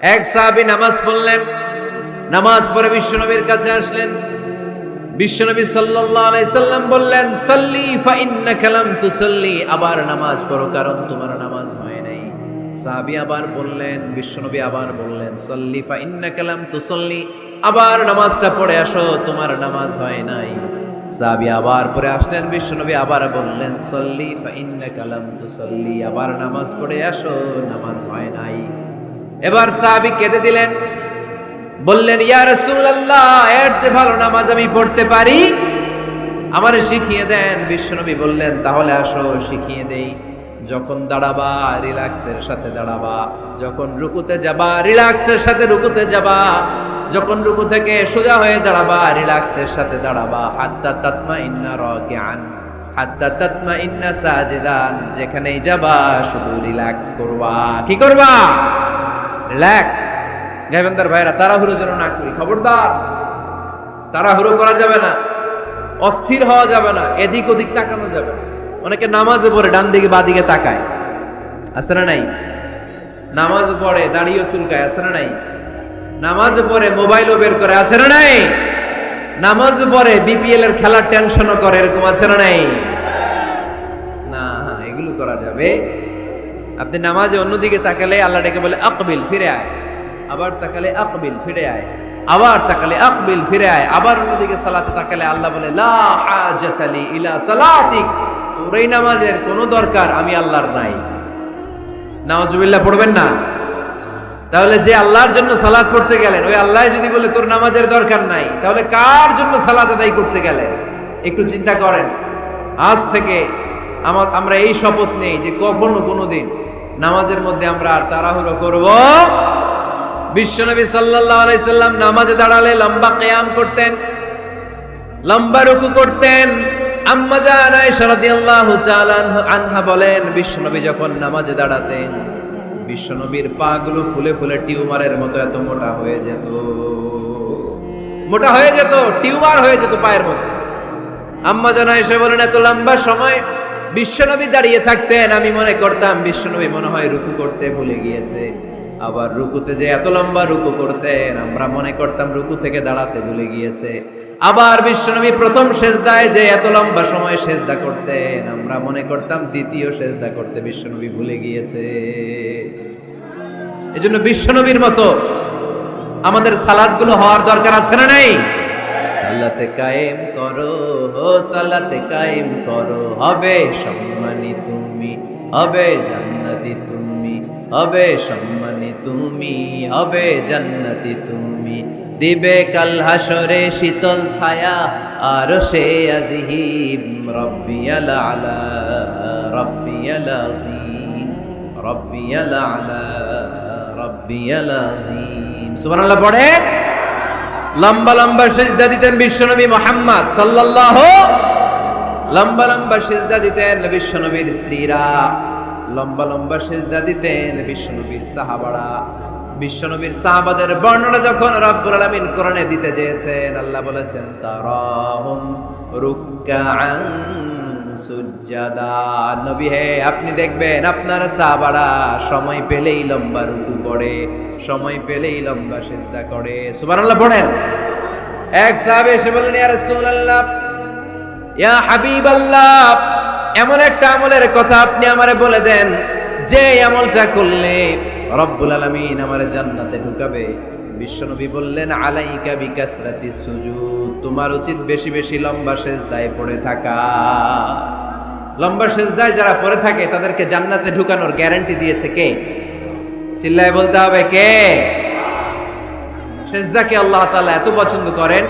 এক সাহাবী নামাজ পড়লেন। নামাজ পড়ে বিশ্বনবীর কাছে আসলেন। বিশ্বনবী সাল্লাম বললেন, সাল্লি ফা ইন্নাকা লাম তুসাল্লি। আবার নামাজ পড়ো, কারণ তোমার নামাজ হয় নাই। সাহাবী আবার বললেন, বিশ্বনবী আবার বললেন, সাল্লি ফা ইন্নাকা লাম তুসাল্লি। আবার নামাজটা পড়ে আসো, তোমার নামাজ হয় নাই। সাহাবী আবার পড়ে আসলেন, বিশ্বনবী আবার বললেন, সাল্লি ফা ইন্নাকা লাম তুসাল্লি। আবার নামাজ পড়ে আসো, নামাজ হয় নাই। এবার সাহাবী কেঁদে দিলেন। বললেন, ইয়া রাসূলুল্লাহ, এর চেয়ে ভালো নামাজ আমি পড়তে পারি? আমারে শিখিয়ে দেন, বিশ্বনবী বললেন, তাহলে আসো, শিখিয়ে দেই। যখন দাঁড়াবা, রিল্যাক্সের সাথে দাঁড়াবা। যখন রুকুতে যাবা, রিল্যাক্সের সাথে রুকুতে যাবা। যখন রুকু থেকে সোজা হয়ে দাঁড়াবা, রিল্যাক্সের সাথে দাঁড়াবা। হাত্তা তাতমা ইন্না রাকিআন, হাত্তা তাতমা ইন্না সাজিদান। যেখানেই যাবা, শুধু রিল্যাক্স করবা। কি করবা? রিল্যাক্স গাইবেন্দার ভাইরা, তাড়াহুড়ো যেন না করি। খবরদার, তাড়াহুড়ো করা যাবে না। অস্থির হওয়া যাবে না। এদিক ওদিক তাকানো যাবে অনেকে নামাজে পড়ে, ডান দিকে বা দিকে তাকায়। আছে না নাই? নামাজ পড়ে দাঁড়িয়ে চুলকায়। আছে না নাই? নামাজ পড়ে, মোবাইলও বের করে। আছে না নাই? নামাজ পড়ে বিপিএল এর খেলার টেনশনও করে, এরকম আছে না নাই? না, এগুলো করা যাবে। আপনি নামাজে অন্যদিকে তাকালে আল্লাহ ডেকে বলে, আকবিল, ফিরে আয়। আবার তাকালে, আকবিল, ফিরে আয়। আবার তাকালে, আকবিল, ফিরে আয়। আবার অন্যদিকে সালাতে তাকালে আল্লাহ বলে ইলা সালাতিক। তোর এই নামাজের কোনো দরকার আমি আল্লাহর নাই। নামাজুবিল্লাহ পড়বেন না? তাহলে যে আল্লাহর জন্য সালাদ পড়তে গেলেন, ওই আল্লাহ যদি বলে, তোর নামাজের দরকার নাই, তাহলে কার জন্য সালাদ আদায় করতে গেলেন? একটু চিন্তা করেন। আজ থেকে আমার আমরা এই শপথ নেই যে কখনো কোনোদিন নামাজের মধ্যে আমরা আর তাড়াহুড়ো করব। বিশ্বনবী আলাইহি সাল্লাম নামাজে দাঁড়ালে লম্বা কিয়াম করতেন, লম্বা রুকু করতেন। আম্মা জান আয়েশা আনহা- বলেন, বিশ্বনবী যখন নামাজে দাঁড়াতেন, বিশ্বনবীর পা গুলো ফুলে ফুলে টিউমারের মতো এত মোটা হয়ে যেত। মোটা হয়ে যেত, টিউমার হয়ে যেত পায়ের মধ্যে। আম্মা বলেন, এত লম্বা সময় বিশ্বনবী দাঁড়িয়ে থাকতেন, আমি মনে করতাম বিশ্বনবী মনে হয় রুকু করতে ভুলে গিয়েছে। আবার রুকুতে যে এত লম্বা রুকু করতেন, আমরা মনে করতাম রুকু থেকে দাঁড়াতে ভুলে গিয়েছে। আবার বিশ্বনবী প্রথম সেজদায় যে এত লম্বা সময় সেজদা করতেন, আমরা মনে করতাম দ্বিতীয় সেজদা করতে বিশ্বনবী ভুলে গিয়েছে। এজন্য বিশ্বনবীর মতো আমাদের সালাদগুলো হওয়ার দরকার আছে না নাই? সালাতে কায়েম করো। ও সালাতে কায়েম করো। হবে সম্মানী তুমি, হবে জান্নাতি তুমি, হবে সম্মানী তুমি, হবে জান্নাতি তুমি। দিবে কাল হাসরে শীতল ছায়া, আর সে আজিহিম রব্বিয়াল আলা, রব্বিয়াল আজিম রব্বিয়াল আলা, রব্বিয়াল আজিম সুবহানাল্লাহ, পড়ে। লম্বা লম্বা সেজদা দিতেন বিশ্বনবী মোহাম্মদ সাল্লাহ লম্বা লম্বা সেজদা দিতেন বিশ্বনবীর স্ত্রীরা। লম্বা লম্বা সেজদা দিতেন বিশ্বনবীর সাহাবারা। বিশ্বনবীর সাহাবাদের বর্ণনা যখন রব্বুল আলামিন কোরআনে দিতে চেয়েছেন, আল্লাহ বলেছেন, তারাহুম রুকআন সুজ্জাদা। নবী হে, আপনি দেখবেন আপনার সাহাবারা সময় পেলেই লম্বা রুকু করে, সময় পেলেই লম্বা সেজদা করে। সুবহানাল্লাহ, পড়েন। এক সাহাবে এসে বললেন, ইয়া রাসূলুল্লাহ, ইয়া হাবিবাল্লাহ, এমন একটা আমলের কথা আপনি আমারে বলে দেন, যে আমলটা করলে রব্বুল আলামিন আমারে জান্নাতে ঢুকাবে। বিশ্বনবী বললেন, আলাইকা বিকাসরাতি সুজুদ, তোমার উচিত বেশি বেশি লম্বা সেজদায় পড়ে থাকা। লম্বা সেজদায় যারা পড়ে থাকে, তাদেরকে জান্নাতে ঢুকানোর গ্যারান্টি দিয়েছে কে? চিল্লায় বলতে হবে কে? সেজদাকে আল্লাহ তাআলা এত পছন্দ করেন?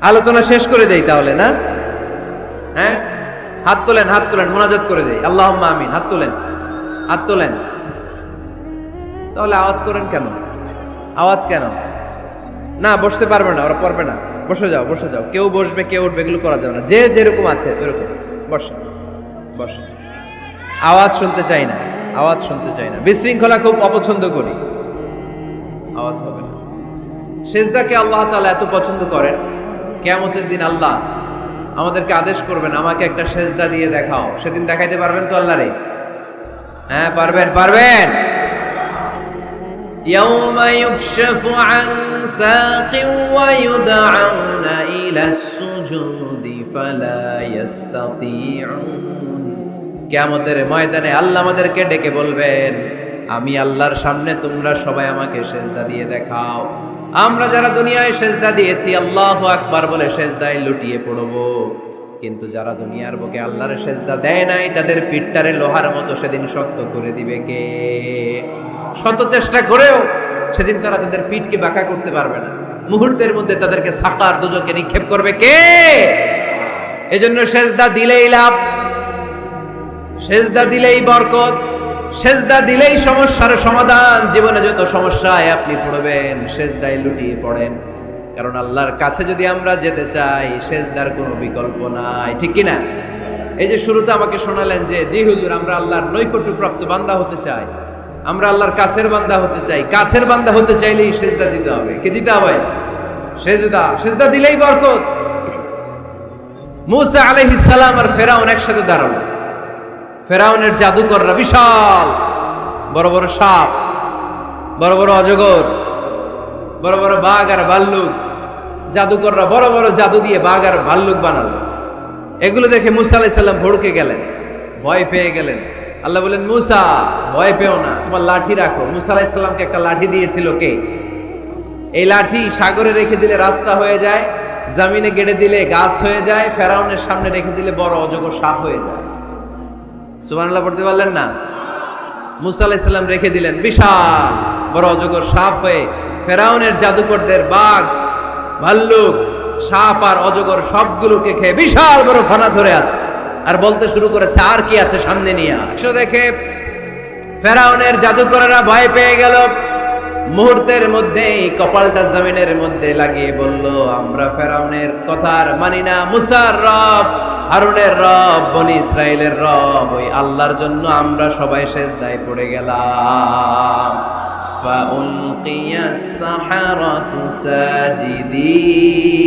আলোচনা শেষ করে দেই তাহলে, না? হ্যাঁ? হাত তোলেন হাত তোলেন, মোনাজাত করে দেই। আল্লাহ আমিন, হাত তোলেন হাত তোলেন। তাহলে আওয়াজ করেন কেন? আওয়াজ কেন? না, বসতে পারবে না, ওরা পড়বে না। বসে যাও বসে যাও। কেউ বসবে, কেউ উঠবে, এগুলো করা যাবে না। যে যেরকম আছে, ওরকম। বসে বসে। আওয়াজ শুনতে চাই না, আওয়াজ শুনতে চাই না। বিশৃঙ্খলা খুব অপছন্দ করি। আওয়াজ হবে না। সেজদাকে আল্লাহ তাআলা এত পছন্দ করেন, কেয়ামতের দিন আল্লাহ আমাদেরকে আদেশ করবেন, আমাকে একটা সেজদা দিয়ে দেখাও। সেদিন দেখাইতে পারবেন তো আল্লাহ রে হ্যাঁ পারবেন পারবেন। يوم يكشف عن ساق ويدعون إلى السجود فلا يستطيعون কিয়ামতের ময়দানে আল্লাহ আমাদেরকে ডেকে বলবেন আমি আল্লাহর সামনে তোমরা সবাই আমাকে সেজদা দিয়ে দেখাও আমরা যারা দুনিয়ায় সেজদা দিয়েছি আল্লাহ আকবার বলে সেজদায় লুটিয়ে পড়বো কিন্তু যারা দুনিয়ার বুকে আল্লাহর সেজদা দেয় নাই তাদের পিঠটারে লোহার মতো সেদিন শক্ত করে দিবে কে শত চেষ্টা করেও সেদিন তারা তাদের পিঠকে বাঁকা করতে পারবে না। মুহূর্তের মধ্যে তাদেরকে সাকার দুজকে নিক্ষেপ করবে কে? এজন্য সেজদা দিলেই লাভ, সেজদা দিলেই বরকত, সেজদা দিলেই সমস্যার সমাধান। জীবনে যত সমস্যায় আপনি পড়বেন, সেজদায় লুটিয়ে পড়েন। কারণ আল্লাহর কাছে যদি আমরা যেতে চাই, সেজদার কোনো বিকল্প নাই। ঠিক কি না এই যে শুরুতে আমাকে শোনালেন যে, জি হুজুর, আমরা আল্লাহর নৈকট্য প্রাপ্ত বান্দা হতে চাই। আমরা আল্লাহর কাছের বান্দা হতে চাই। কাছের বান্দা হতে চাইলেই সেজদা দিতে হবে। কে দিতে হবে সেজদা। সেজদা দিলেই বরকত। মুসা আলাইহিস সালাম আর ফেরাউন একসাথে দাঁড়াল। ফেরাউনের জাদুকররা বিশাল। বড় বড় সাপ। বড় বড় অজগর। বড় বড় বাঘ আর ভাল্লুক। জাদুকররা বড় বড় জাদু দিয়ে বাঘ আর ভাল্লুক বানালো। এগুলো দেখে মুসা আলাইসাল্লাম ভড়কে গেলেন। ভয় পেয়ে গেলেন। আল্লাহ বলেন, মুসা, ভয় পেও না, তোমার লাঠি রাখো। মুসা আলাইসাল্লামকে একটা লাঠি দিয়েছিল কে? এই লাঠি সাগরে রেখে দিলে রাস্তা হয়ে যায়, জামিনে গেড়ে দিলে গাছ হয়ে যায়, ফেরাউনের সামনে রেখে দিলে বড় অজগর সাপ হয়ে যায়। সুবহানাল্লাহ পড়তে পারলেন না? মুসা আলাইসাল্লাম রেখে দিলেন, বিশাল বড় অজগর সাপ হয়ে ফেরাউনের জাদুকরদের বাঘ, ভাল্লুক, সাপ আর অজগর সবগুলোকে খেয়ে বিশাল বড় ফানা ধরে আছে। আর বলতে শুরু করেছে আর কি আছে সামনে নিয়ে আস দেখে ফেরাউনের জাদুকরেরা ভয় পেয়ে গেল মুহূর্তের মধ্যেই কপালটা জমিনের মধ্যে লাগিয়ে বলল আমরা ফেরাউনের কথার মানি না মুসার রব হারুনের রব বনি ইসরায়েলের রব ওই আল্লাহর জন্য আমরা সবাই শেষ দায় পড়ে গেলাম فألقي السحرة ساجدين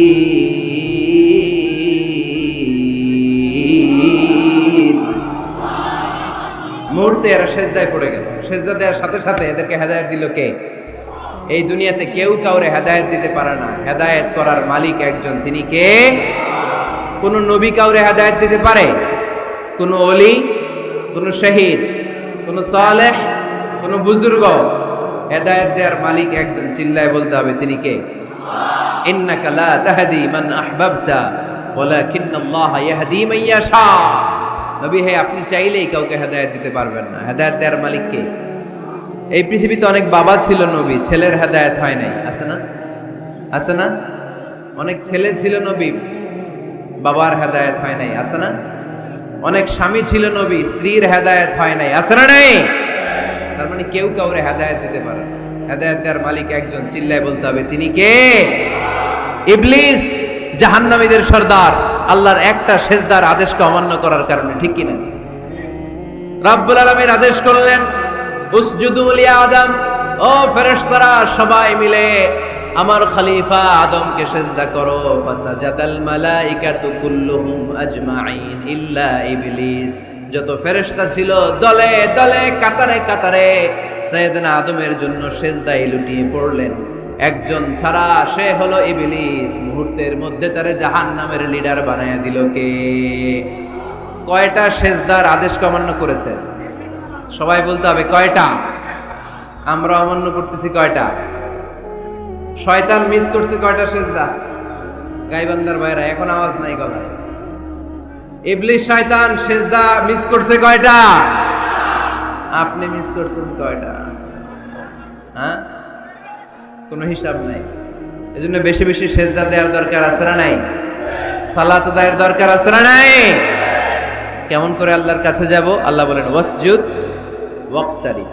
মুহূর্তে এরা সেজদায় পড়ে গেল। সেজদা দেওয়ার সাথে সাথে এদেরকে হেদায়েত দিল কে? এই দুনিয়াতে কেউ কাউরে হেদায়েত দিতে পারে না। হেদায়েত করার মালিক একজন। তিনি কে? কোন নবী কাউরে হেদায়েত দিতে পারে? কোন অলি কোন শহীদ? কোন সালেহ? কোন বুজুর্গ? হেদায়েত দেওয়ার মালিক একজন। চিল্লায় বলতে হবে, তিনি কে? ইন্নাকা লা তাহদি মান আহবাবতা, ওয়ালাকিন্নাল্লাহ ইয়াহদি মান ইয়াশা। নবী, হে, আপনি চাইলেই কাউকে হেদায়েত দিতে পারবেন না। হেদায়েত দেওয়ার মালিক কে? এই পৃথিবীতে অনেক বাবা ছিল নবী, ছেলের হেদায়েত হয় নাই। আছে না? আছে না? অনেক ছেলে ছিল নবী, বাবার হেদায়েত হয় নাই। আছে না? অনেক স্বামী ছিল নবী, স্ত্রীর হেদায়েত হয় নাই। আছে না নাই? তার মানে কেউ কাউরে হেদায়েত দিতে পারে। হেদায়েত দেওয়ার মালিক একজন, চিল্লায় বলতে হবে, তিনি কে? ইবলিস, জাহান্নামীদের সর্দার। আল্লাহর একটা সেজদার আদেশকে অমান্য করার কারণে, ঠিক কিনা? রাব্বুল আলামিন আদেশ করলেন, উসজুদু লি আদম। ও ফেরেশতারা সবাই মিলে আমার খলিফা আদমকে সেজদা করো। ফাসাজাদাল মালাইকাতু কুল্লুহুম আজমাইন ইল্লা ইবলিস। যত ফেরেশতা ছিল দলে দলে, কাতারে কাতারে সৈয়দনা আদমের জন্য সেজদায় লুটিয়ে পড়লেন। একজন ছাড়া সে হলো ইবলিস। মুহূর্তের মধ্যে তারে জাহান নামের লিডার বানায় দিল কে? কয়টা সেজদার আদেশ অমান্য করেছে? সবাই বলতে হবে কয়টা? আমরা অমান্য করতেছি কয়টা? শয়তান মিস করছে কয়টা সেজদা? গাইবান্দার ভাইরা, এখন আওয়াজ নাই গলায়। ইবলিস, শয়তান, সেজদা মিস করছে কয়টা? আপনি মিস করছেন কয়টা? হ্যাঁ? কোনো হিসাব নাই। এজন্য বেশি বেশি সেজদা দেওয়ার দরকার আছে না নাই? সালাত দেওয়ার দরকার আছে না নাই? কেমন করে আল্লাহর কাছে যাব? আল্লাহ বলেন, ওয়াসজুদ ওয়াক্তারি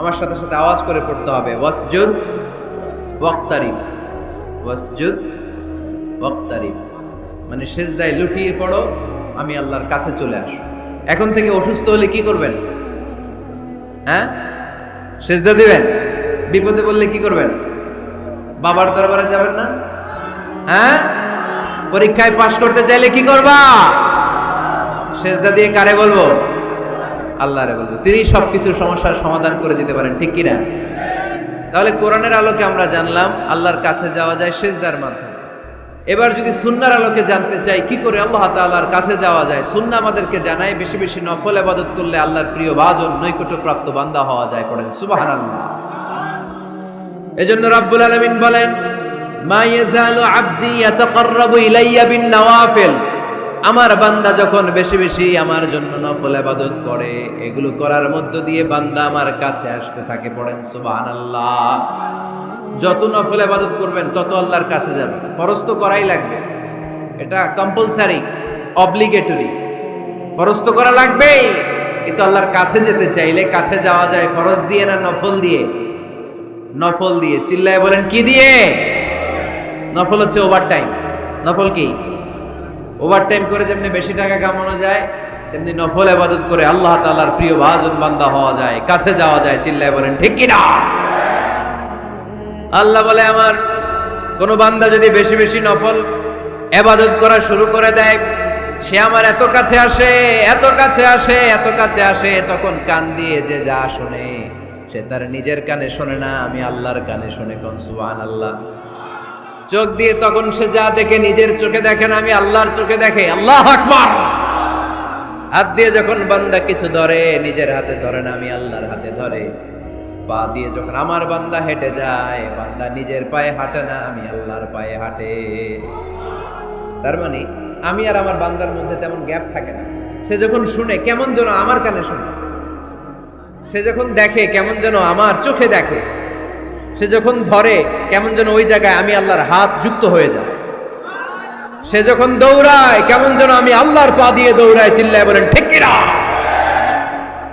আমার সাথে সাথে আওয়াজ করে পড়তে হবে, ওয়াসজুদ ওয়াক্তারি ওয়াসজুদ ওয়াক্তারি মানে সেজদায় লুটিয়ে পড়ো, আমি আল্লাহর কাছে চলে আসো এখন থেকে অসুস্থ হলে কি করবেন? হ্যাঁ? সেজদা দিবেন? বিপদে বললে কি করবেন? বাবার দরবারে যাবেন না? হ্যাঁ? পরীক্ষায় পাশ করতে চাইলে কি করবা? সেজদা দিয়ে কারে বলব? আল্লাহরে বলব। তিনি সবকিছুর সমস্যার সমাধান করে দিতে পারেন, ঠিক কিনা? তাহলে কোরআনের আলোকে আমরা জানলাম, আল্লাহর কাছে যাওয়া যায় সেজদার মাধ্যমে। এবার যদি সুন্নার আলোকে জানতে চাই, কি করে আল্লাহ তাআলার কাছে যাওয়া যায়? সুন্না আমাদেরকে জানায়, বেশি বেশি নফল আবাদত করলে আল্লাহর প্রিয় ভাজন, নৈকট্যপ্রাপ্ত বান্দা হওয়া যায়, পড়েন সুবহানাল্লাহ। এজন্য রাব্বুল আলামিন বলেন, মা ইয়াজালু আবদি ইয়াতাকাররাবু ইলাইয়া বিন নওয়াফিল। আমার বান্দা যখন বেশি বেশি আমার জন্য নফল ইবাদত করে, এগুলো করার মধ্য দিয়ে বান্দা আমার কাছে আসতে থাকে, পড়েন সুবহানাল্লাহ। যত নফল ইবাদত করবেন, তত আল্লাহর কাছে যাবেন ফরজ তো করাই লাগবে। এটা কম্পালসারি অব্লিগেটরি ফরজ তো করা লাগবেই। কিন্তু আল্লাহর কাছে যেতে চাইলে কাছে যাওয়া যায়, ফরজ দিয়ে না নফল দিয়ে? নফল দিয়ে। চিল্লায় বলেন, কি দিয়ে? নফল হচ্ছে ওভার টাইম নফল কি? ওভার টাইম করে যেমনি বেশি টাকা কামানো যায়, তেমনি নফল আবাদত করে আল্লাহ তাআলার প্রিয় ভাজন বান্দা হওয়া যায়, কাছে যাওয়া যায়, চিল্লায় বলেন, ঠিক কি না? আল্লাহ বলে, আমার কোন বান্দা যদি বেশি বেশি নফল এবাদত করা শুরু করে দেয়, সে আমার এত কাছে আসে, এত কাছে আসে, এত কাছে আসে, তখন কান দিয়ে যে যা শোনে। সে তার নিজের কানে শোনে না, আমি আল্লাহর কানে শোনে কোন সুবহান আল্লাহ চোখ দিয়ে তখন সে যা দেখে নিজের চোখে দেখে না, আমি আল্লাহর চোখে দেখে, আল্লাহ আকবার। হাত দিয়ে যখন বান্দা কিছু ধরে, নিজের হাতে ধরে না, আমি আল্লাহর হাতে ধরে। পা দিয়ে যখন আমার বান্দা হেঁটে যায়, বান্দা নিজের পায়ে হাঁটে না, আমি আল্লাহর পায়ে হাঁটে। তার মানে আমি আর আমার বান্দার মধ্যে তেমন গ্যাপ থাকে না। সে যখন শুনে, কেমন যেন আমার কানে শুনে। সে যখন দেখে কেমন যেন আমার চোখে দেখে, সে যখন ধরে কেমন যেন ওই জায়গায় আমি আল্লাহর হাত যুক্ত হয়ে যায়। সে যখন দৌড়ায়, কেমন যেন আমি আল্লাহর পা দিয়ে দৌড়ায়, চিল্লায় বলেন, ঠিক কিনা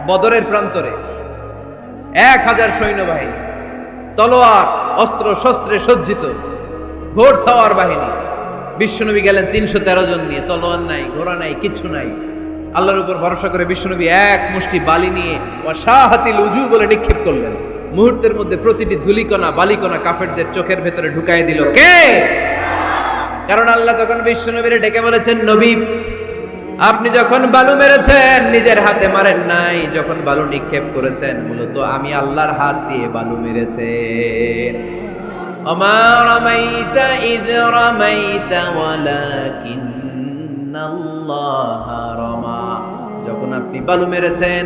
বদরের প্রান্তরে এক হাজার সৈন্যবাহিনী, তলোয়ার, অস্ত্র, শস্ত্রে সজ্জিত, ঘোড় সাওয়ার বাহিনী, বিশ্বনবী গেলেন তিনশো তেরো জন নিয়ে, তলোয়ার নাই, ঘোড়া নাই, কিচ্ছু নাই। আল্লাহর উপর ভরসা করে বিশ্বনবী এক মুষ্টি বালি নিয়ে অসাহাতিল উজু বলে নিক্ষেপ করলেন। মুহূর্তের মধ্যে প্রতিটি ধুলিকণা, বালিকণা কাফেরদের চোখের ভেতরে ঢুকাই দিল। কে? কারণ আল্লাহ তখন বিশ্বনবীরে ডেকে বলেছেন, নবী, আপনি যখন বালু মেরেছেন, নিজের হাতে মারেন নাই। যখন বালু নিক্ষেপ করেছেন, মূলত আমি আল্লাহর হাত দিয়ে বালু মেরেছে আমার রমাইতা, ইদ রমাইতা, ওয়ালাকিন যখন আপনি বালু মেরেছেন,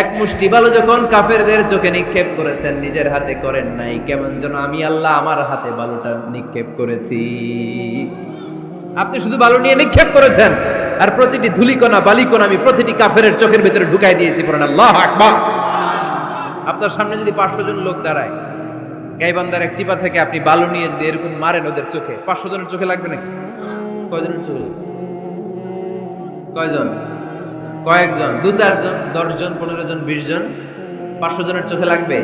এক মুষ্টি বালু যখন কাফেরদের চোখে নিক্ষেপ করেছেন, নিজের হাতে করেন নাই, কেমন যেন আমি আল্লাহ আমার হাতে বালুটা নিক্ষেপ করেছি। আপনি শুধু বালু নিয়ে নিক্ষেপ করেছেন, আর প্রতিটি ধুলিকণা, বালিকণা আমি প্রতিটি কাফের চোখের ভেতরে ঢুকাই দিয়েছি পড়েন আল্লাহ আকবার। আপনার সামনে যদি পাঁচশো জন লোক দাঁড়ায় গাইবান্দার এক চিপা থেকে আপনি বালু নিয়ে যদি এরকম মারেন ওদের চোখে, পাঁচশো জনের চোখে লাগবে নাকি? কয়জনের চোখে লাগবে? কয়জন? কয়েকজন। দু চারজন, দশজন পনেরো জন বিশ জন পাঁচশো জনের চোখে লাগবে?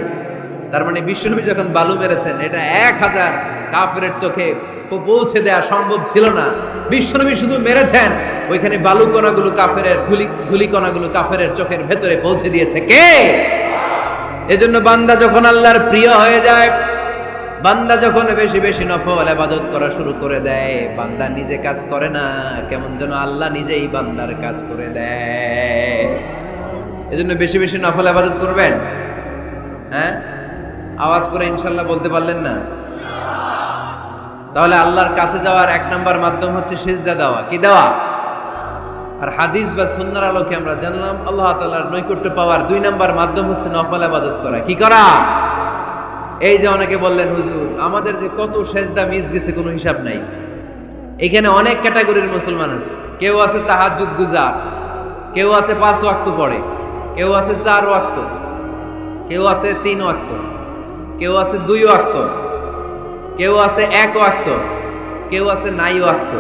তার মানে বিশ্বনবী যখন বালু মেরেছেন, এটা এক হাজার কাফের চোখে পৌঁছে দেওয়া সম্ভব ছিল না। বিশ্বনবী শুধু মেরেছেন, ওইখানে বালু কণাগুলো কাফেরের, ধুলি ধুলি কণাগুলো কাফেরের চোখের ভেতরে পৌঁছে দিয়েছে কে? এজন্য বান্দা যখন আল্লাহর প্রিয় হয়ে যায় বান্দা যখন বেশি বেশি নফল আবাদত করা শুরু করে দেয়, বান্দা নিজে কাজ করে না, কেমন যেন আল্লাহ নিজেই বান্দার কাজ করে দেয়। এজন্য বেশি বেশি নফল আবাদত করবেন? হ্যাঁ? আওয়াজ করে ইনশাল্লাহ বলতে পারলেন না? তাহলে আল্লাহর কাছে যাওয়ার এক নাম্বার মাধ্যম হচ্ছে সিজদা দেওয়া। কি দেওয়া? আর হাদিস বা সুন্নার আলোকে আমরা জানলাম, আল্লাহ তাআলার নৈকট্য পাওয়ার দুই নাম্বার মাধ্যম হচ্ছে নফল আবাদত করা। কি করা? এই যে অনেকে বললেন, হুজুর, আমাদের যে কত সেজদা মিস গেছে, কোনো হিসাব নাই। এখানে অনেক ক্যাটাগরির মুসলমান আছে। কেউ আছে তাহাজ্জুদ গুজার, কেউ আছে পাঁচ ওয়াক্ত পড়ে, কেউ আছে চার ওয়াক্ত, কেউ আছে তিন ওয়াক্ত, কেউ আছে দুই ওয়াক্ত, কেউ আছে এক ওয়াক্ত, কেউ আছে নাই ওয়াক্ত।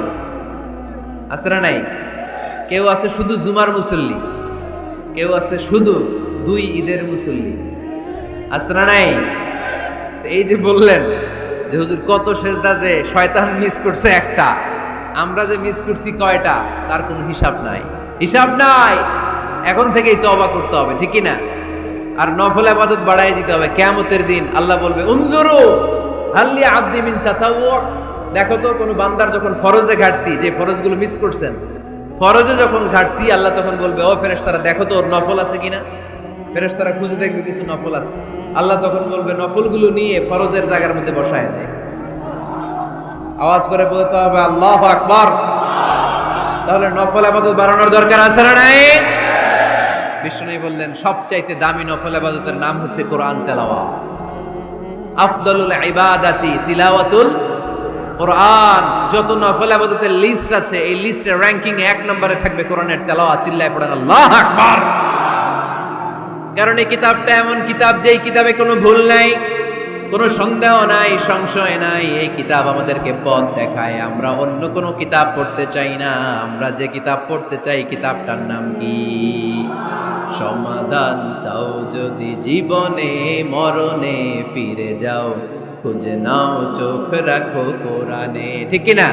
আছে না নাই? কেউ আছে শুধু জুমার মুসল্লি, কেউ আছে শুধু দুই ঈদের মুসল্লি। আছে না নাই? এই যে বললেন যে হুজুর কত সেজদা যে শয়তান মিস করছে একটা। আমরা যে মিস করছি কয়টা? তার কোনো হিসাব নাই। হিসাব নাই! এখন থেকেই তওবা করতে হবে, ঠিক না আর নফল আবাদত বাড়াই দিতে হবে। কেয়ামতের দিন আল্লাহ বলবে, উনজুরু হাল্লি আব্দি মিন তাতাওয়ু দেখো তো, কোনো বান্দার যখন ফরজে ঘাটতি, যে ফরজগুলো মিস করছেন, ফরজে যখন ঘাটতি, আল্লাহ তখন বলবে, ও ফেরেশতারা, দেখো তো ওর নফল আছে কিনা? ফেরেশতারা খুঁজে দেখবে কিছু নফল আছে। আল্লাহ তখন বলবে, নফলগুলো নিয়ে ফরজের জায়গার মধ্যে বসায় দেয় আওয়াজ করে বলতে হবে, আল্লাহ আকবার। তাহলে নফল আবাদত বাড়ানোর দরকার আছে না নাই? বিষ্ণু বললেন, সবচাইতে দামি নফল আবাদতের নাম হচ্ছে কোরআন তেলাওয়া আফদলুল ইবাদাতি তিলাওয়াতুল কোরআন। যত নফল আবাদতের লিস্ট আছে, এই লিস্টের র্যাঙ্কিং এক নম্বরে থাকবে কোরআনের তেলাওয়াত। চিল্লায় পড়েন, আল্লাহ আকবার। কারণ এই কিতাবটা এমন কিতাব যেই কিতাবে কোনো ভুল নাই, কোনো সন্দেহ নাই, সংশয় নাই। এই কিতাব আমাদেরকে পথ দেখায়। আমরা অন্য কোনো কিতাব পড়তে চাই না। আমরা যে কিতাব পড়তে চাই কিতাবটার নাম কি? সমাধান চাও যদি জীবনে, মরণে ফিরে যাও। খুঁজে নাও, চোখ রাখো কোরআনে। ঠিক না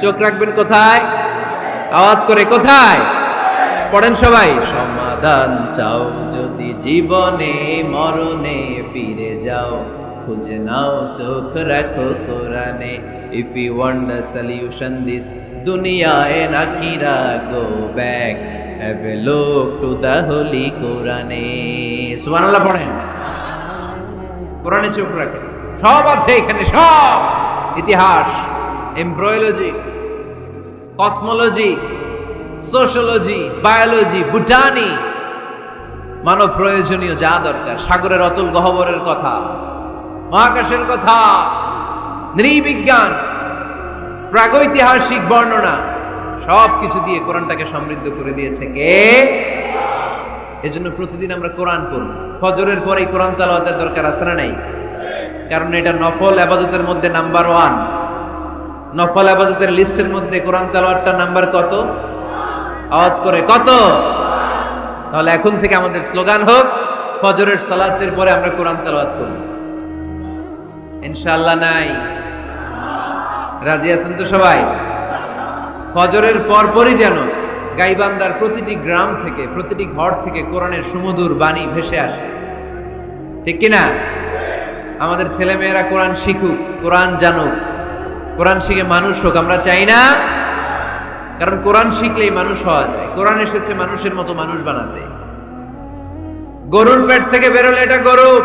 চোখ রাখবেন কোথায়? আওয়াজ করে কোথায়? পড়েন সবাই। সমাধান চাও। যদি জীবনে মরণে ফিরে যাও, খুঁজে নাও, চোখ রাখো কোরআনে। If you want the solution this দুনিয়ায় নাখিরা go back have a look to the holy কোরআনে। সুবহানাল্লাহ পড়েন। কোরআনে চোখ রাখেন। সব আছে এখানে, সব। ইতিহাস, embryology, cosmology sociology biology botany মানব প্রয়োজনীয় যা দরকার। সাগরের অতুল গহবরের কথা। মহাকাশের কথা। নৃবিজ্ঞান। প্রাগৈতিহাসিক বর্ণনা। সব কিছু দিয়ে কোরআনটাকে সমৃদ্ধ করে দিয়েছে কে? এজন্য প্রতিদিন আমরা কোরআন পড়ব। ফজরের পরেই কোরআন তালাওয়াতের দরকার আছে না নাই? কারণ এটা নফল আবাদতের মধ্যে নাম্বার ওয়ান। নফল আবাদতের লিস্টের মধ্যে কোরআন তালাওয়াতটা নাম্বার কত? আওয়াজ করে কত? তাহলে এখন থেকে আমাদের স্লোগান হোক, ফজরের সালাতের পরে আমরা কোরআন তালাওয়াত করব। ইনশাআল্লাহ নাই। রাজি আছেন তো সবাই? ফজরের পরপরই যেন গাইবান্দার প্রতিটি গ্রাম থেকে, প্রতিটি ঘর থেকে কোরআনের সুমধুর বাণী ভেসে আসে। ঠিক কিনা? আমাদের ছেলেমেয়েরা কোরআন শিখুক, কোরআন জানুক। কোরআন শিখে মানুষ হোক, আমরা চাই না কারণ কোরআন শিখলেই মানুষ হওয়া যায়। কোরআন এসেছে মানুষের মতো মানুষ বানাতে। গরুর পেট থেকে বেরোলে এটা গরু।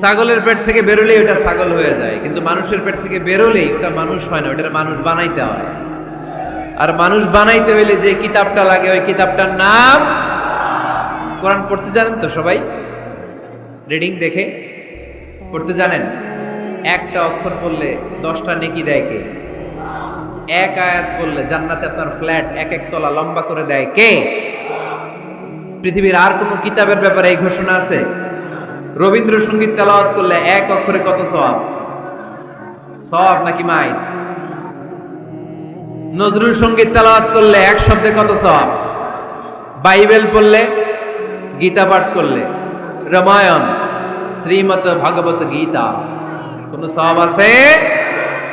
ছাগলের পেট থেকে বেরোলেই ওটা ছাগল হয়ে যায়। কিন্তু মানুষের পেট থেকে বেরোলেই ওটা মানুষ হয় না ওটা মানুষ বানাইতে হয়। আর মানুষ বানাইতে হইলে যে কিতাবটা লাগে, ওই কিতাবটার নাম কোরআন পড়তে জানেন তো সবাই? রিডিং দেখে পড়তে জানেন? একটা অক্ষর পড়লে দশটা নেকি দেয় কে? এক আয়াত পড়লে জান্নাতে আপনার ফ্ল্যাট এক এক তলা লম্বা করে দেয় কে? পৃথিবীর আর কোনো কিতাবের ব্যাপারে এই ঘোষণা আছে? রবীন্দ্রসঙ্গীত তেলাওয়াত করলে এক অক্ষরে কত সব সব নাকি মাইল? নজরুল সংগীত তেলাওয়াত করলে এক শব্দে কত সব বাইবেল পড়লে, গীতা পাঠ করলে। রামায়ণ শ্রীমত ভাগবত গীতা। কোন সব আছে?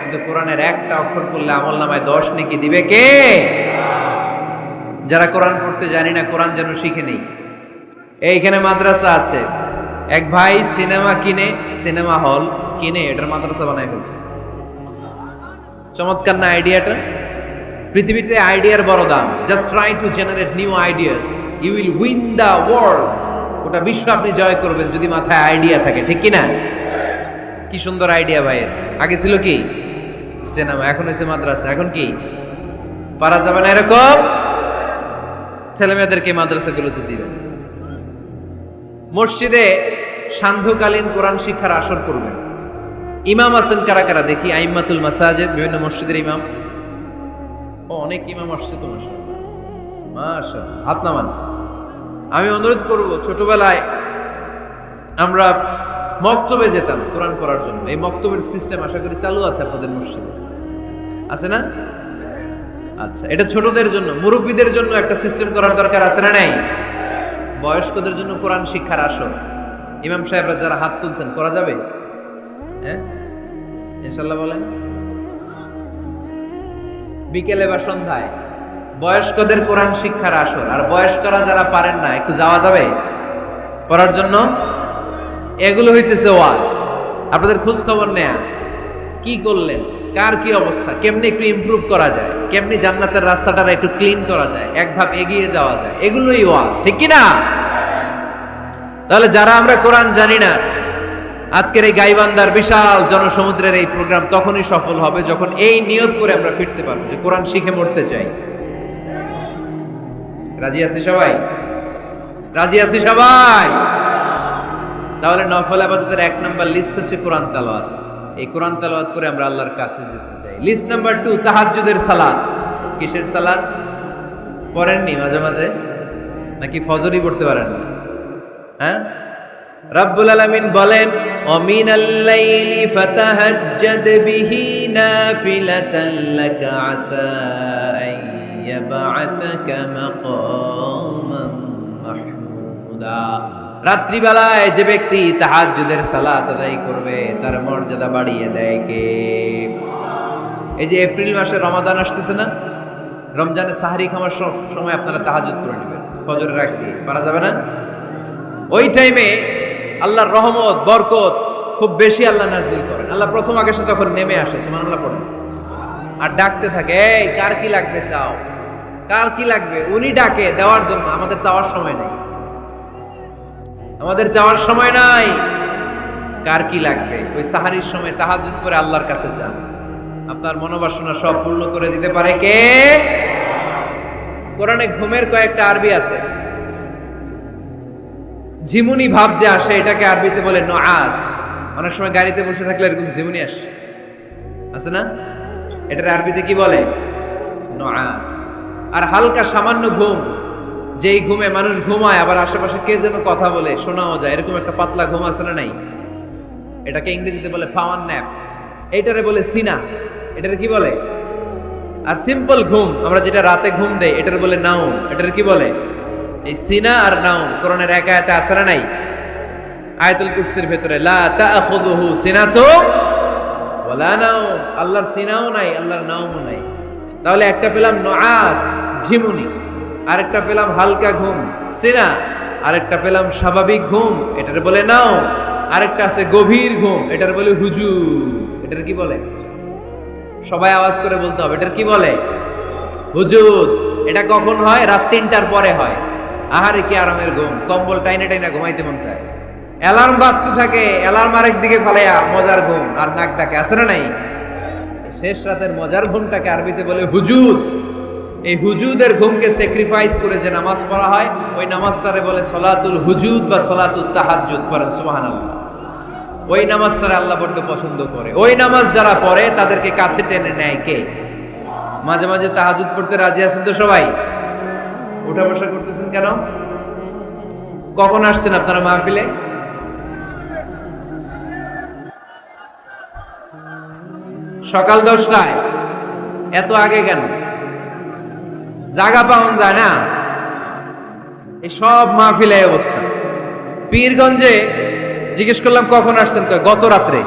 কিন্তু কোরআনের একটা অক্ষর পড়লে আমল নামায় দশ নেকি দিবে কে? যারা কোরআন পড়তে জানি না, কোরআন যেন শিখে নেই। এইখানে মাদ্রাসা আছে। এক ভাই সিনেমা কিনে, সিনেমা হল কিনে, এটার মাদ্রাসা বানায় ফেলছে। চমৎকার না আইডিয়াটা? পৃথিবীতে আইডিয়ার বড় দাম। Just try to generate new ideas you will win the world ওটা বিশ্ব আপনি জয় করবেন যদি মাথায় আইডিয়া থাকে, ঠিক কি না কি সুন্দর আইডিয়া ভাইয়ের। আগে ছিল কি? সিনেমা, এখন হয়েছে মাদ্রাসা। এখন কি? পারা যাবে না এরকম? ছেলে মেয়েদেরকে মাদ্রাসাগুলোতে দিবেন মসজিদে সান্ধ্যকালীন কোরআন শিক্ষার আসর করবেন ইমাম আছেন কারা কারা? দেখি, আইমাতুল মাসাজেদ, বিভিন্ন মসজিদের ইমাম। ও, অনেক ইমাম আসছে তো মাসা হাত নামান। আমি অনুরোধ করব, ছোটবেলায় আমরা মক্তবে যেতাম কোরআন পড়ার জন্য। এই মক্তবের সিস্টেম আশা করি চালু আছে আপনাদের মসজিদে। আছে না? আচ্ছা এটা ছোটদের জন্য, মুরব্বীদের জন্য একটা সিস্টেম করার দরকার আছে না নাই? বয়স্কদের জন্য কোরআন শিক্ষার আসর। ইমাম সাহেবরা যারা হাত তুলছেন, করা যাবে? হ্যাঁ? ইনশাল্লাহ বলেন। বিকেলে বা সন্ধ্যায়। বয়স্কদের কোরআন শিক্ষার আসর। আর বয়স্করা যারা পারেন না, একটু যাওয়া যাবে? পড়ার জন্য? এগুলো হইতেছে ওয়াজ। আপনাদের খোঁজ খবর নেয়া। কি করলেন? কার কি অবস্থা? কেমনি একটু ইমপ্রুভ করা যায়? কেমনি জান্নাতের রাস্তাটা একটু ক্লিন করা যায়? এক ধাপ এগিয়ে যাওয়া যায়? এগুলোই ওয়াজ, ঠিক কি না? তাহলে যারা আমরা কোরআন জানি না, আজকের এই গাইবান্দার বিশাল জনসমুদ্রের এই প্রোগ্রাম তখনই সফল হবে যখন এই নিয়ত করে আমরা ফিরতে পারব যে কোরআন শিখে মরতে চাই। রাজি আছি সবাই? রাজি আছি সবাই? তাহলে নফল আবাদতের এক নম্বর লিস্ট হচ্ছে কোরআন তালাওয়াত। এই কোরআন তালাওয়াত করে আমরা আল্লাহর কাছে যেতে চাই। লিস্ট নাম্বার টু তাহাজ্জুদের সালাদ কিসের সালাদ পড়েননি মাঝে মাঝে? নাকি ফজরই পড়তে পারেন না? হ্যাঁ? রাব্বুল আলামিন বলেন, অমিনাল লাইলি ফাতাহাজ্জাদ বিহি নাফিলাতান লাকা আসা আন মাকামান মাহমুদা। রাত্রিবেলায় যে ব্যক্তি তাহাজ্জুদের সালাত আদায় করবে, তার মর্যাদা বাড়িয়ে দেয় কে? এই যে এপ্রিল মাসে রমাদান আসতেছে না? রমজানে সাহারি সব- সময় আপনারা তাহাজুদ করে নেবেন। ফজরের আগ দিয়ে। পারা যাবে না? ওই টাইমে আল্লাহর রহমত, বরকত খুব বেশি আল্লাহ নাজিল করেন। আল্লাহ প্রথম আকাশে তখন নেমে আসে সুমান আল্লাহ পড়েন। আর ডাকতে থাকে, এই, কার কি লাগবে চাও? কার কি লাগবে? উনি ডাকে দেওয়ার জন্য, আমাদের চাওয়ার সময় নেই। আমাদের যাওয়ার সময় নাই। কার কি লাগবে? ওই সাহারির সময় তাহাজুদ করে আল্লাহর কাছে যান। আপনার মনোবাসনা সব পূর্ণ করে দিতে পারে কে? কোরআনে ঘুমের কয়েকটা আরবি আছে। ঝিমুনি ভাব যে আসে, এটাকে আরবিতে বলে নআস অনেক সময় গাড়িতে বসে থাকলে এরকম ঝিমুনি আসে। আছে না? এটার আরবিতে কি বলে? নআস আর হালকা সামান্য ঘুম। যেই ঘুমে মানুষ ঘুমায়, আবার আশেপাশে কে যেন কথা বলে, শোনাও যায়। এরকম একটা পাতলা ঘুম আছে না নাই? এটাকে ইংরেজিতে বলে পাওয়ার ন্যাপ। এইটারে বলে সিনা। এটারে কি বলে? আর সিম্পল ঘুম, আমরা যেটা রাতে ঘুম দেই, এটার বলে নাউম এটার কি বলে? এই সিনা আর নাউম কোরআনের এক আয়াতে আছে না নাই? আয়াতুল কুরসির ভেতরে, লা তাআখুযুহু সিনাতু ওয়ালা নাউম। আল্লাহর সিনাও নাই, আল্লাহর নাউমও নাই। তাহলে একটা পেলাম নআস, ঝিমুনি। আরেকটা পেলাম হালকা ঘুম, সিনা। আরেকটা পেলাম স্বাভাবিক ঘুম, এটার বলে নাও। আরেকটা আছে গভীর ঘুম, এটার বলে হুজু এটার কি বলে? সবাই আওয়াজ করে বলতে হবে, এটার কি বলে? হুজুদ এটা কখন হয়? রাত তিনটার পরে হয়। আহারে, কি আরামের ঘুম। কম্বল টাইনে টাইনা ঘুমাইতে মন চায়। অ্যালার্ম বাজতে থাকে, অ্যালার্ম আরেক দিকে ফালাইয়া মজার ঘুম, আর নাক ডাকে আসে না নাই? শেষ রাতের মজার ঘুমটাকে আরবিতে বলে হুজুদ এই হুজুদের ঘুমকে স্যাক্রিফাইস করে যে নামাজ পড়া হয়, ওই নামাজটারে বলে সলাতুল হুজুদ বা সলাতুল তাহাজ্জুদ পড়েন, সুবহানাল্লাহ। ওই নামাজটারে আল্লাহ বড্ড পছন্দ করে। ওই নামাজ যারা পড়ে, তাদেরকে কাছে টেনে নেয় কে? মাঝে মাঝে তাহাজুদ পড়তে রাজি আছেন তো সবাই? উঠা বসা করতেছেন কেন? কখন আসছেন আপনারা মাহফিলে? সকাল দশটায়। এত আগে কেন? জায়গা পাওয়া যায় না। এই সব মাহফিলে এই অবস্থা। পীরগঞ্জে জিজ্ঞেস করলাম, কখন আসছেন? কয়, গত রাত্রে।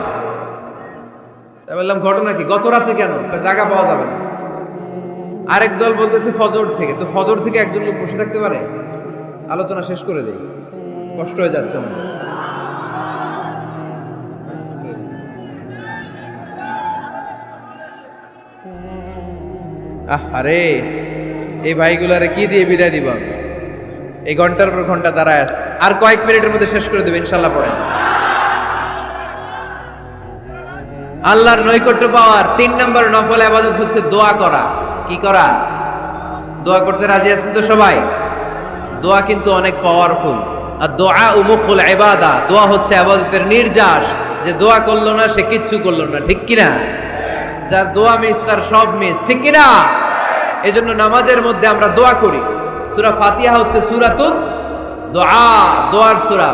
বললাম, ঘটনা কি? গত রাতে কেন? জায়গা পাওয়া যাবে না। আরেক দল বলতেছে, ফজর থেকে। তো ফজর থেকে একজন লোক বসে থাকতে পারে? আলোচনা শেষ করে দেই। কষ্ট হয়ে যাচ্ছে আমাদের আহ আরে এই ভাইগুলারে কি দিয়ে বিদায় দিব? এই ঘণ্টার পর ঘণ্টা দাঁড়ায় আছে। আর কয়েক মিনিটের মধ্যে শেষ করে দেবে, ইনশাল্লাহ পড়েন আল্লাহর নৈকট্য পাওয়ার তিন নম্বর নফল আবাদত হচ্ছে দোয়া করা। কি করা? দোয়া করতে রাজি আছেন তো সবাই? দোয়া কিন্তু অনেক পাওয়ারফুল আর দোয়া উমুখুল ইবাদা, দোয়া হচ্ছে আবাদতের নির্যাস। যে দোয়া করল না, সে কিচ্ছু করল না। ঠিক কিনা? যার দোয়া মিস, তার সব মিস। ঠিক কিনা? এই জন্য নামাজের মধ্যে আমরা দোয়া করি। সুরা ফাতিহা হচ্ছে সুরাতুন দোয়া, দোয়ার সুরা।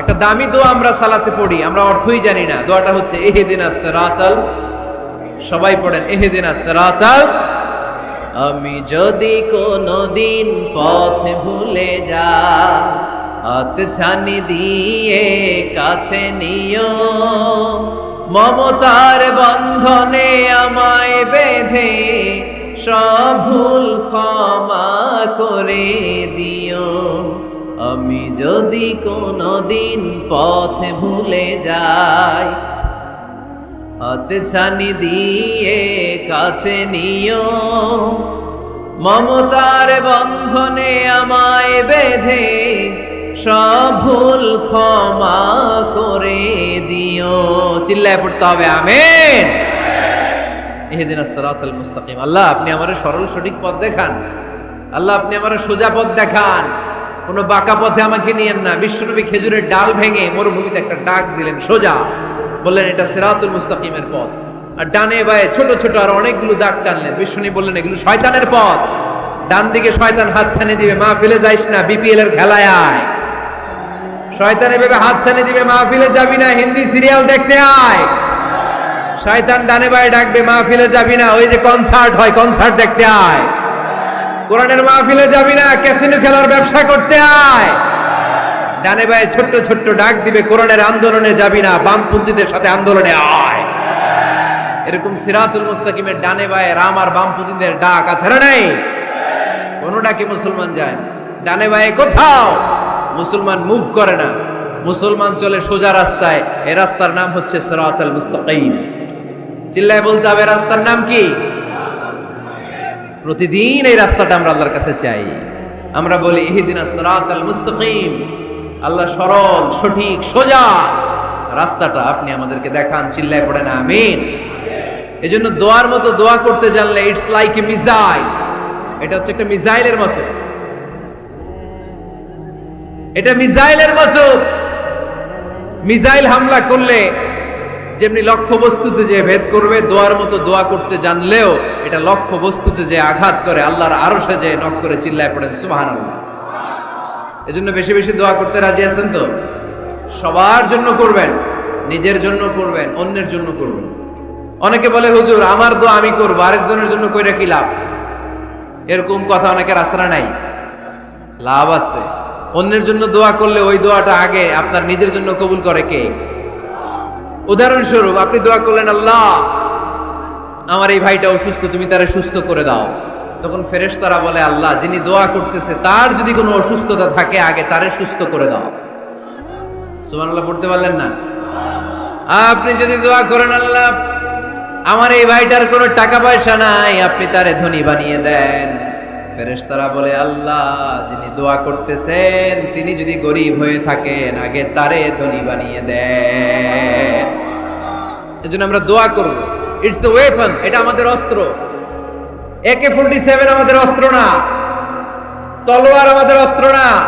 একটা দামি দোয়া আমরা সালাতে পড়ি, আমরা অর্থই জানি না। দোয়াটা হচ্ছে এহেদিন আসরাতাল সবাই পড়েন এহেদিন আসরাতাল আমি যদি কোনো দিন পথ ভুলে যা হাত ছানি দিয়ে কাছে নিও। মমতার বন্ধনে আমায় বেঁধে সব ভুল ক্ষমা করে দিও। আমি যদি কোনো দিন পথ ভুলে যাই, হাতে ছানি দিয়ে কাছে নিও। মমতার বন্ধনে আমায় বেঁধে সব ভুল ক্ষমা করে দিও। চিল্লায় পড়তে হবে, আমেন। এহেদিন আসসালাল মুস্তাকিম। আল্লাহ, আপনি আমার সরল সঠিক পথ দেখান। আল্লাহ, আপনি আমার সোজা পথ দেখান। কোনো বাঁকা পথে আমাকে নিয়েন না। বিশ্বনবী খেজুরের ডাল ভেঙে মরুভূমিতে একটা ডাক দিলেন, সোজা। বললেন, এটা সিরাতুল মুস্তাকিমের পথ। আর ডানে বায়ে ছোট ছোট আর অনেকগুলো দাগ টানলেন। বিশ্বনী বললেন, এগুলো শয়তানের পথ। ডান দিকে শয়তান হাত ছানি দিবে মা ফেলে যাইস না বিপিএল এর খেলায় আয়। শয়তান এভাবে হাত ছানি দিবে মা ফেলে যাবি না, হিন্দি সিরিয়াল দেখতে আয়। শয়তান ডানে বায়ে ডাকবে, মাহফিলে যাবি না। ওই যে কনসার্ট হয় কনসার্ট দেখতে আয়। কোরআনের মাহফিলে যাবি না ক্যাসিনো খেলার ব্যবসা করতে আয়। ডানে বায়ে ছোট্ট ছোট্ট ডাক দিবে, কোরআনের আন্দোলনে যাবি না, বামপন্থীদের সাথে আন্দোলনে আয়। এরকম সিরাতুল মুস্তাকিমের ডানে বায়ে রাম আর বামপন্থীদের ডাক আছে না নাই? কোনো ডাকে মুসলমান যায় না। ডানে বায়ে কোথাও মুসলমান মুভ করে না। মুসলমান চলে সোজা রাস্তায়, এ রাস্তার নাম হচ্ছে সিরাতুল মুস্তাকিম। চিল্লায় বলতে হবে, রাস্তার নাম কি? প্রতিদিন এই রাস্তাটা আমরা আল্লাহর কাছে চাই। আমরা বলি, ইহিদিনা আল্লাহ সরল, সঠিক, সোজা রাস্তাটা আপনি আমাদেরকে দেখান, চিল্লায় পড়ে না, আমিন। এজন্য দোয়ার মতো দোয়া করতে জানলে ইটস লাইক এ মিসাইল এটা হচ্ছে একটা মিসাইলের মতো। এটা মিসাইলের মতো। মিসাইল হামলা করলে যেমনি লক্ষ্য বস্তুতে যে ভেদ করবে, দোয়ার মতো দোয়া করতে জানলেও এটা লক্ষ্য বস্তুতে যে আঘাত করে, আল্লাহর আরও সে যে নক করে চিল্লায় পড়েন সুবাহান আল্লাহ এজন্য বেশি বেশি দোয়া করতে রাজি আছেন তো? সবার জন্য করবেন, নিজের জন্য করবেন, অন্যের জন্য করবেন। অনেকে বলে, হুজুর, আমার দোয়া আমি করব, আরেকজনের জন্য কইরা কি লাভ? এরকম কথা অনেকের আশরা নাই? লাভ আছে। অন্যের জন্য দোয়া করলে ওই দোয়াটা আগে আপনার নিজের জন্য কবুল করে কে? উদাহরণস্বরূপ, আপনি দোয়া করলেন, আল্লাহ, আমার এই ভাইটা অসুস্থ, তুমি তারে সুস্থ করে দাও। তখন ফেরেশ তারা বলে, আল্লাহ, যিনি দোয়া করতেছে, তার যদি কোনো অসুস্থতা থাকে, আগে তারে সুস্থ করে দাও। সুবহানাল্লাহ, পড়তে পারলেন না? আপনি যদি দোয়া করেন, আল্লাহ, আমার এই ভাইটার কোনো টাকা পয়সা নাই, আপনি তারে ধনী বানিয়ে দেন। ফেরেশতারা বলে, আল্লাহ, যিনি দোয়া করতেছেন, তিনি যদি গরিব হয়ে থাকেন, আগে তারে ধনী বানিয়ে দেন। এজন্য আমরা দোয়া করব। ইটস এ ওয়েপন এটা আমাদের অস্ত্র। একে ফোর্টি সেভেন আমাদের অস্ত্র না। তলোয়ার আমাদের অস্ত্র না।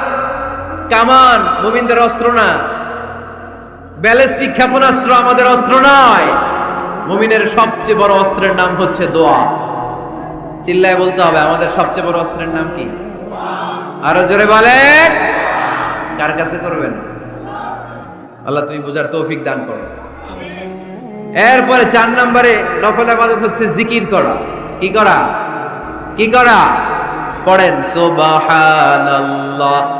কামান মুমিনদের অস্ত্র না। ব্যালিস্টিক ক্ষেপণাস্ত্র আমাদের অস্ত্র নয়। মুমিনের সবচেয়ে বড় অস্ত্রের নাম হচ্ছে দোয়া। চিল্লায় বলতে হবে, আমাদের সবচেয়ে বড় অস্ত্রের নাম কি? আরও জোরে বলেন। কার কাছে করবেন? আল্লাহ, তুমি বোঝার তৌফিক দান করো। এরপরে চার নম্বরে নফল আবাদত হচ্ছে জিকির করা। কি করা? কি করা? পড়েন, সুবহানাল্লাহ।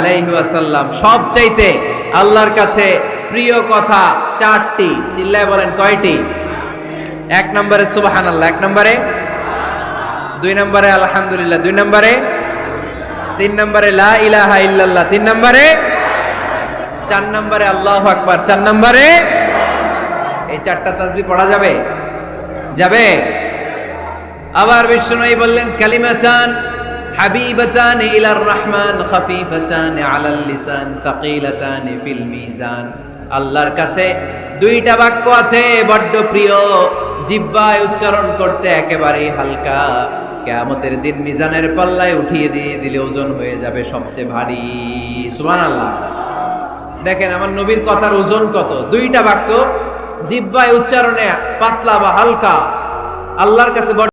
আলাইহি ওয়াসাল্লাম, সবচাইতে আল্লাহর কাছে প্রিয় কথা চারটি। চিল্লায় বলেন কয়টি? এক নম্বরে সুবহানাল্লাহ, এক নম্বরে? দুই নম্বরে আলহামদুলিল্লাহ, দুই নম্বরে? তিন নম্বরে লা ইলাহা ইল্লাল্লাহ, তিন নম্বরে? চার নম্বরে আল্লাহু আকবার, চার নম্বরে? এই চারটা তাসবিহ পড়া যাবে? যাবে? আবার বিষ্ণু বললেন কালিমা চান হাবিবাতান ইলার রহমান, খাফিফাতান আলাল লিসান, সাকিলাতান ফিল মিজান। আল্লাহর কাছে দুইটা বাক্য আছে, বড্ড প্রিয়। জিব্বায় উচ্চারণ করতে একেবারেই হালকা। কেয়ামতের দিন মিজানের পাল্লায় উঠিয়ে দিয়ে দিলে ওজন হয়ে যাবে সবচেয়ে ভারী। সুবহানাল্লাহ। দেখেন, আমার নবীর কথার ওজন কত? দুইটা বাক্য, জিব্বায় উচ্চারণে পাতলা বা হালকা। আল্লাহর কাছে